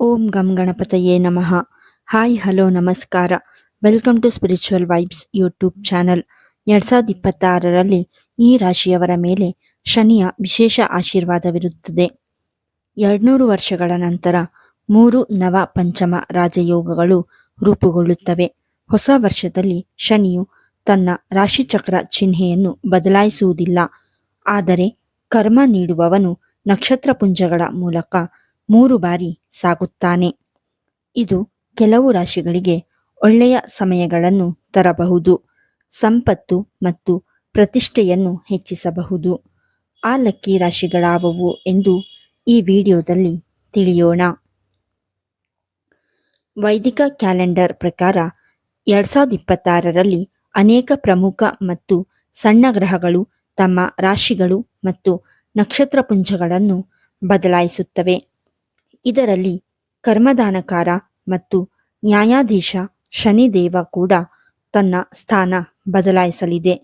ಓಂ ಗಂ ಗಣಪತಯೇ ನಮಃ. ಹಾಯ್, ಹಲೋ, ನಮಸ್ಕಾರ. Welcome to spiritual vibes YouTube channel. ಎರಡ್ ಸಾವಿರದ ಇಪ್ಪತ್ತಾರರಲ್ಲಿ ಈ ರಾಶಿಯವರ ಮೇಲೆ ಶನಿಯ ವಿಶೇಷ ಆಶೀರ್ವಾದವಿರುತ್ತದೆ ಎರಡ್ನೂರು ವರ್ಷಗಳ ನಂತರ ಮೂರು ನವ ಪಂಚಮ ರಾಜಯೋಗಗಳು ರೂಪುಗೊಳ್ಳುತ್ತವೆ. ಹೊಸ ವರ್ಷದಲ್ಲಿ ಶನಿಯು ತನ್ನ ರಾಶಿಚಕ್ರ ಚಿಹ್ನೆಯನ್ನು ಬದಲಾಯಿಸುವುದಿಲ್ಲ. ಆದರೆ ಕರ್ಮ ನೀಡುವವನು ನಕ್ಷತ್ರ ಪುಂಜಗಳ ಮೂಲಕ ಮೂರು ಬಾರಿ ಸಾಗುತ್ತಾನೆ. ಇದು ಕೆಲವು ರಾಶಿಗಳಿಗೆ ಒಳ್ಳೆಯ ಸಮಯಗಳನ್ನು ತರಬಹುದು. ಸಂಪತ್ತು ಮತ್ತು ಪ್ರತಿಷ್ಠೆಯನ್ನು ಹೆಚ್ಚಿಸಬಹುದು. ಆ ಲಕ್ಕಿ ರಾಶಿಗಳಾವವು ಎಂದು ಈ ವಿಡಿಯೋದಲ್ಲಿ ತಿಳಿಯೋಣ. ವೈದಿಕ ಕ್ಯಾಲೆಂಡರ್ ಪ್ರಕಾರ ಎರಡ್ ಸಾವಿರದ ಇಪ್ಪತ್ತಾರರಲ್ಲಿ ಅನೇಕ ಪ್ರಮುಖ ಮತ್ತು ಸಣ್ಣ ಗ್ರಹಗಳು ತಮ್ಮ ರಾಶಿಗಳು ಮತ್ತು ನಕ್ಷತ್ರ ಪುಂಜಗಳನ್ನು ಬದಲಾಯಿಸುತ್ತವೆ. ಇದರಲ್ಲಿ ಕರ್ಮದಾನಕಾರ ಮತ್ತು ನ್ಯಾಯಾಧೀಶ ಶನಿದೇವ ಕೂಡ ತನ್ನ ಸ್ಥಾನ ಬದಲಾಯಿಸಲಿದೆ.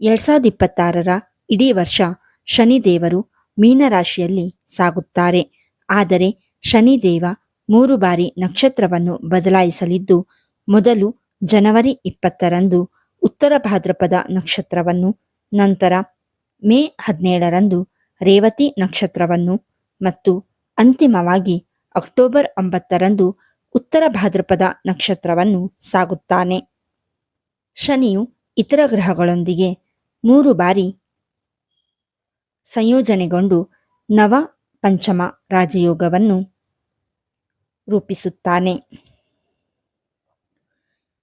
ಎರಡ್ ಸಾವಿರದ ಇಪ್ಪತ್ತಾರರ ಇಡೀ ವರ್ಷ ಶನಿದೇವರು ಮೀನರಾಶಿಯಲ್ಲಿ ಸಾಗುತ್ತಾರೆ. ಆದರೆ ಶನಿದೇವ ಮೂರು ಬಾರಿ ನಕ್ಷತ್ರವನ್ನು ಬದಲಾಯಿಸಲಿದ್ದು, ಮೊದಲು ಜನವರಿ ಇಪ್ಪತ್ತರಂದು ಉತ್ತರ ಭಾದ್ರಪದ ನಕ್ಷತ್ರವನ್ನು, ನಂತರ ಮೇ ಹದಿನೇಳರಂದು ರೇವತಿ ನಕ್ಷತ್ರವನ್ನು ಮತ್ತು ಅಂತಿಮವಾಗಿ ಅಕ್ಟೋಬರ್ ಒಂಬತ್ತರಂದು ಉತ್ತರ ಭಾದ್ರಪದ ನಕ್ಷತ್ರವನ್ನು ಸಾಗುತ್ತಾನೆ. ಶನಿಯು ಇತರ ಗ್ರಹಗಳೊಂದಿಗೆ ಮೂರು ಬಾರಿ ಸಂಯೋಜನೆಗೊಂಡು ನವ ಪಂಚಮ ರಾಜಯೋಗವನ್ನು ರೂಪಿಸುತ್ತಾನೆ.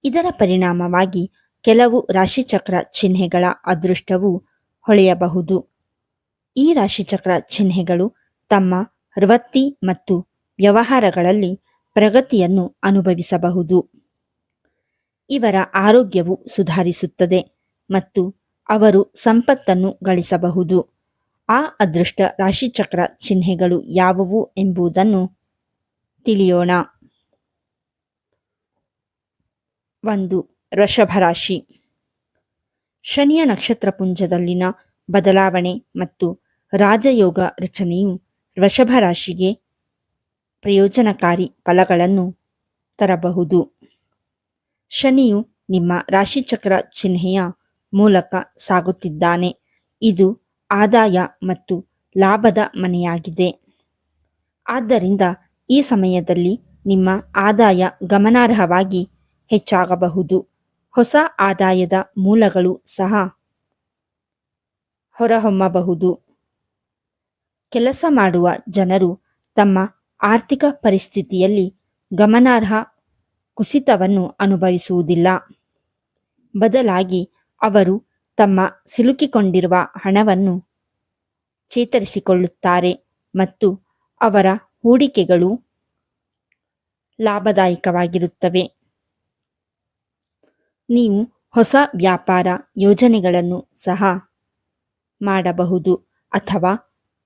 ಇದರ ಪರಿಣಾಮವಾಗಿ ಕೆಲವು ರಾಶಿಚಕ್ರ ಚಿಹ್ನೆಗಳ ಅದೃಷ್ಟವು ಹೊಳೆಯಬಹುದು. ಈ ರಾಶಿಚಕ್ರ ಚಿಹ್ನೆಗಳು ತಮ್ಮ ವೃತ್ತಿ ಮತ್ತು ವ್ಯವಹಾರಗಳಲ್ಲಿ ಪ್ರಗತಿಯನ್ನು ಅನುಭವಿಸಬಹುದು. ಇವರ ಆರೋಗ್ಯವು ಸುಧಾರಿಸುತ್ತದೆ ಮತ್ತು ಅವರು ಸಂಪತ್ತನ್ನು ಗಳಿಸಬಹುದು. ಆ ಅದೃಷ್ಟ ರಾಶಿಚಕ್ರ ಚಿಹ್ನೆಗಳು ಯಾವುವು ಎಂಬುದನ್ನು ತಿಳಿಯೋಣ. ಒಂದು, ವೃಷಭ ರಾಶಿ. ಶನಿಯ ನಕ್ಷತ್ರ ಪುಂಜದಲ್ಲಿನ ಬದಲಾವಣೆ ಮತ್ತು ರಾಜಯೋಗ ರಚನೆಯು ವೃಷಭ ರಾಶಿಗೆ ಪ್ರಯೋಜನಕಾರಿ ಫಲಗಳನ್ನು ತರಬಹುದು. ಶನಿಯು ನಿಮ್ಮ ರಾಶಿಚಕ್ರ ಚಿಹ್ನೆಯ ಮೂಲಕ ಸಾಗುತ್ತಿದ್ದಾನೆ. ಇದು ಆದಾಯ ಮತ್ತು ಲಾಭದ ಮನೆಯಾಗಿದೆ. ಆದ್ದರಿಂದ ಈ ಸಮಯದಲ್ಲಿ ನಿಮ್ಮ ಆದಾಯ ಗಮನಾರ್ಹವಾಗಿ ಹೆಚ್ಚಾಗಬಹುದು. ಹೊಸ ಆದಾಯದ ಮೂಲಗಳು ಸಹ ಹೊರಹೊಮ್ಮಬಹುದು. ಕೆಲಸ ಮಾಡುವ ಜನರು ತಮ್ಮ ಆರ್ಥಿಕ ಪರಿಸ್ಥಿತಿಯಲ್ಲಿ ಗಮನಾರ್ಹ ಕುಸಿತವನ್ನು ಅನುಭವಿಸುವುದಿಲ್ಲ. ಬದಲಾಗಿ ಅವರು ತಮ್ಮ ಸಿಲುಕಿಕೊಂಡಿರುವ ಹಣವನ್ನು ಚೇತರಿಸಿಕೊಳ್ಳುತ್ತಾರೆ ಮತ್ತು ಅವರ ಹೂಡಿಕೆಗಳು ಲಾಭದಾಯಕವಾಗಿರುತ್ತವೆ. ನೀವು ಹೊಸ ವ್ಯಾಪಾರ ಯೋಜನೆಗಳನ್ನು ಸಹ ಮಾಡಬಹುದು ಅಥವಾ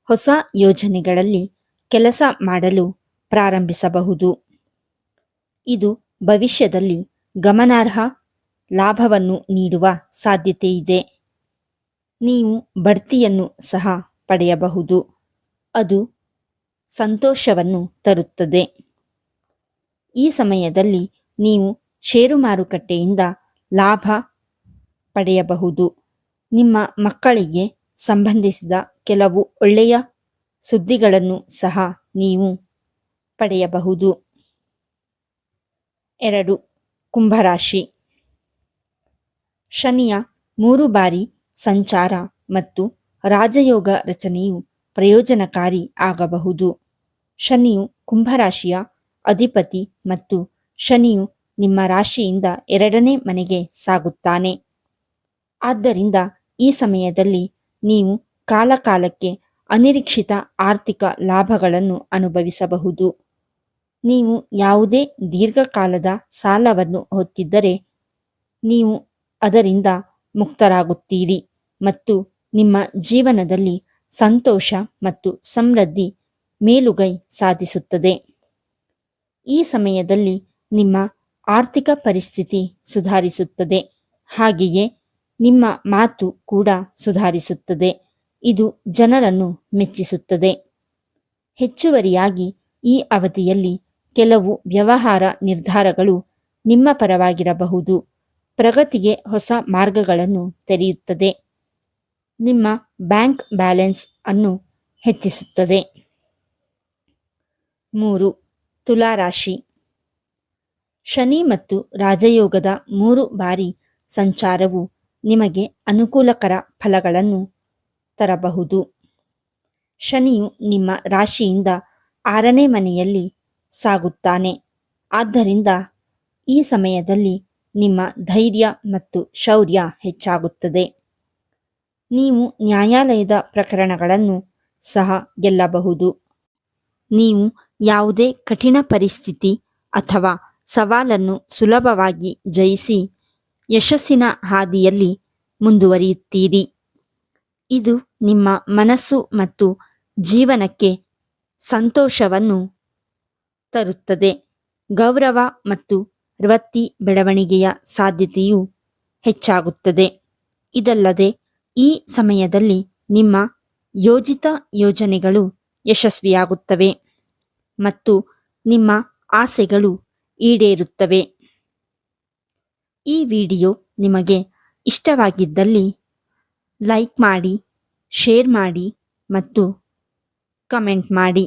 ಹೊಸ ಯೋಜನೆಗಳಲ್ಲಿ ಕೆಲಸ ಮಾಡಲು ಪ್ರಾರಂಭಿಸಬಹುದು. ಇದು ಭವಿಷ್ಯದಲ್ಲಿ ಗಮನಾರ್ಹ ಲಾಭವನ್ನು ನೀಡುವ ಸಾಧ್ಯತೆಯಿದೆ. ನೀವು ಬಡ್ತಿಯನ್ನು ಸಹ ಪಡೆಯಬಹುದು. ಅದು ಸಂತೋಷವನ್ನು ತರುತ್ತದೆ. ಈ ಸಮಯದಲ್ಲಿ ನೀವು ಷೇರು ಮಾರುಕಟ್ಟೆಯಿಂದ ಲಾಭ ಪಡೆಯಬಹುದು. ನಿಮ್ಮ ಮಕ್ಕಳಿಗೆ ಸಂಬಂಧಿಸಿದ ಕೆಲವು ಒಳ್ಳೆಯ ಸುದ್ದಿಗಳನ್ನು ಸಹ ನೀವು ಪಡೆಯಬಹುದು. ಎರಡು, ಕುಂಭರಾಶಿ. ಶನಿಯ ಮೂರು ಬಾರಿ ಸಂಚಾರ ಮತ್ತು ರಾಜಯೋಗ ರಚನೆಯು ಪ್ರಯೋಜನಕಾರಿ ಆಗಬಹುದು. ಶನಿಯು ಕುಂಭರಾಶಿಯ ಅಧಿಪತಿ ಮತ್ತು ಶನಿಯು ನಿಮ್ಮ ರಾಶಿಯಿಂದ ಎರಡನೇ ಮನೆಗೆ ಸಾಗುತ್ತಾನೆ. ಆದ್ದರಿಂದ ಈ ಸಮಯದಲ್ಲಿ ನೀವು ಕಾಲಕಾಲಕ್ಕೆ ಅನಿರೀಕ್ಷಿತ ಆರ್ಥಿಕ ಲಾಭಗಳನ್ನು ಅನುಭವಿಸಬಹುದು. ನೀವು ಯಾವುದೇ ದೀರ್ಘಕಾಲದ ಸಾಲವನ್ನು ಹೊತ್ತಿದ್ದರೆ ನೀವು ಅದರಿಂದ ಮುಕ್ತರಾಗುತ್ತೀರಿ ಮತ್ತು ನಿಮ್ಮ ಜೀವನದಲ್ಲಿ ಸಂತೋಷ ಮತ್ತು ಸಮೃದ್ಧಿ ಮೇಲುಗೈ ಸಾಧಿಸುತ್ತದೆ. ಈ ಸಮಯದಲ್ಲಿ ನಿಮ್ಮ ಆರ್ಥಿಕ ಪರಿಸ್ಥಿತಿ ಸುಧಾರಿಸುತ್ತದೆ. ಹಾಗೆಯೇ ನಿಮ್ಮ ಮಾತು ಕೂಡ ಸುಧಾರಿಸುತ್ತದೆ. ಇದು ಜನರನ್ನು ಮೆಚ್ಚಿಸುತ್ತದೆ. ಹೆಚ್ಚುವರಿಯಾಗಿ ಈ ಅವಧಿಯಲ್ಲಿ ಕೆಲವು ವ್ಯವಹಾರ ನಿರ್ಧಾರಗಳು ನಿಮ್ಮ ಪರವಾಗಿರಬಹುದು. ಪ್ರಗತಿಗೆ ಹೊಸ ಮಾರ್ಗಗಳನ್ನು ತೆರೆಯುತ್ತದೆ. ನಿಮ್ಮ ಬ್ಯಾಂಕ್ ಬ್ಯಾಲೆನ್ಸ್ ಅನ್ನು ಹೆಚ್ಚಿಸುತ್ತದೆ. ಮೂರು ತುಲಾರಾಶಿ ಶನಿ ಮತ್ತು ರಾಜಯೋಗದ ಮೂರು ಬಾರಿ ಸಂಚಾರವು ನಿಮಗೆ ಅನುಕೂಲಕರ ಫಲಗಳನ್ನು ತರಬಹುದು. ಶನಿಯು ನಿಮ್ಮ ರಾಶಿಯಿಂದ ಆರನೇ ಮನೆಯಲ್ಲಿ ಸಾಗುತ್ತಾನೆ. ಆದ್ದರಿಂದ ಈ ಸಮಯದಲ್ಲಿ ನಿಮ್ಮ ಧೈರ್ಯ ಮತ್ತು ಶೌರ್ಯ ಹೆಚ್ಚಾಗುತ್ತದೆ. ನೀವು ನ್ಯಾಯಾಲಯದ ಪ್ರಕರಣಗಳನ್ನು ಸಹ ಗೆಲ್ಲಬಹುದು. ನೀವು ಯಾವುದೇ ಕಠಿಣ ಪರಿಸ್ಥಿತಿ ಅಥವಾ ಸವಾಲನ್ನು ಸುಲಭವಾಗಿ ಜಯಿಸಿ ಯಶಸ್ಸಿನ ಹಾದಿಯಲ್ಲಿ ಮುಂದುವರಿಯುತ್ತೀರಿ. ಇದು ನಿಮ್ಮ ಮನಸ್ಸು ಮತ್ತು ಜೀವನಕ್ಕೆ ಸಂತೋಷವನ್ನು ತರುತ್ತದೆ. ಗೌರವ ಮತ್ತು ವೃತ್ತಿ ಬೆಳವಣಿಗೆಯ ಸಾಧ್ಯತೆಯು ಹೆಚ್ಚಾಗುತ್ತದೆ. ಇದಲ್ಲದೆ, ಈ ಸಮಯದಲ್ಲಿ ನಿಮ್ಮ ಯೋಜಿತ ಯೋಜನೆಗಳು ಯಶಸ್ವಿಯಾಗುತ್ತವೆ ಮತ್ತು ನಿಮ್ಮ ಆಸೆಗಳು ಈಡೇರುತ್ತವೆ. ಈ ವಿಡಿಯೋ ನಿಮಗೆ ಇಷ್ಟವಾಗಿದ್ದಲ್ಲಿ ಲೈಕ್ ಮಾಡಿ ಶೇರ್ ಮಾಡಿ ಮತ್ತು ಕಮೆಂಟ್ ಮಾಡಿ.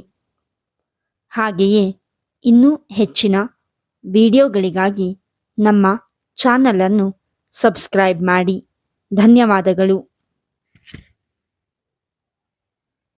ಹಾಗೆಯೇ ಇನ್ನೂ ಹೆಚ್ಚಿನ ವಿಡಿಯೋಗಳಿಗಾಗಿ ನಮ್ಮ ಚಾನಲನ್ನು ಸಬ್ಸ್ಕ್ರೈಬ್ ಮಾಡಿ. ಧನ್ಯವಾದಗಳು.